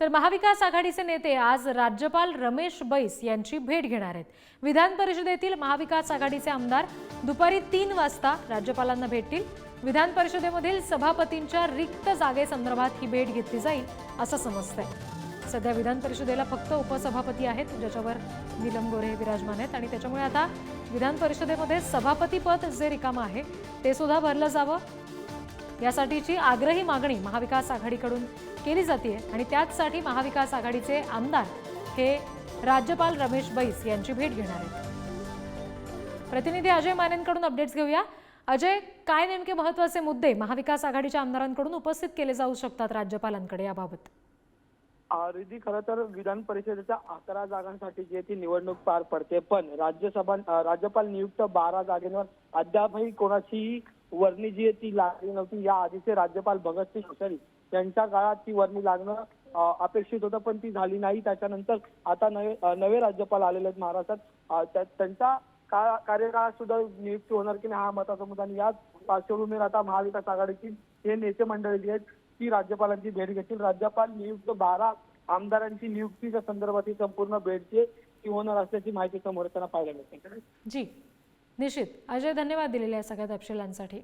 तर महाविकास आघाडीचे नेते आज राज्यपाल रमेश बैस यांची भेट घेणार आहेत. विधान परिषदेतील महाविकास आघाडीचे आमदार दुपारी तीन वाजता राज्यपालांना भेटतील. विधान परिषदेमधील सभापतींच्या रिक्त जागेसंदर्भात ही भेट घेतली जाईल असं समजतंय. सध्या विधान परिषदेला फक्त उपसभापती आहेत ज्याच्यावर नीलम गोरे हे विराजमान आहेत. आणि त्याच्यामुळे आता विधान परिषदेमध्ये सभापती पद जे रिकामं आहे ते सुद्धा भरलं जावं. यासाठीची आग्रही मागणी महाविकास आघाडीकडून केली जाते आणि त्याचसाठी महाविकास आघाडीचे आमदार हे राज्यपाल रमेश बैस यांची भेट घेणार आहेत. प्रतिनिधी अजय मानेंकडून अपडेट्स घेऊया. अजय काय नेमके महत्त्वाचे मुद्दे महाविकास आघाडीच्या आमदारांकडून उपस्थित केले जाऊ शकतात राज्यपालांकडे याबाबत? रिधी खरं तर विधान परिषदेच्या अकरा जागांसाठी जी ती निवडणूक पार पडते. पण राज्यसभा राज्यपाल नियुक्त बारा जागेवर अद्यापही कोणाची वर्णी जी आहे ती लागली नव्हती. या आधीचे राज्यपाल भगतसिंग कोश्यारी यांच्या काळात ती वर्णी लागणं अपेक्षित होतं पण ती झाली नाही. त्याच्यानंतर आता नवे नवे राज्यपाल आलेले आहेत महाराष्ट्रात. त्यांचा त्यांच्या का- कार्यकाळात सुद्धा नियुक्ती होणार की नाही हा महत्त्वाचा मुद्दा आणि याच पार्श्वभूमीवर आता महाविकास आघाडीची हे नेते मंडळी जी आहेत ती राज्यपालांची भेट घेतील. राज्यपाल नियुक्त बारा आमदारांची नियुक्तीच्या संदर्भातील संपूर्ण भेट जी ती होणार असल्याची माहिती समोर त्यांना पाहायला मिळते. जी. निश्चित. अजय धन्यवाद दिलेल्या या सगळ्या तपशिलांसाठी.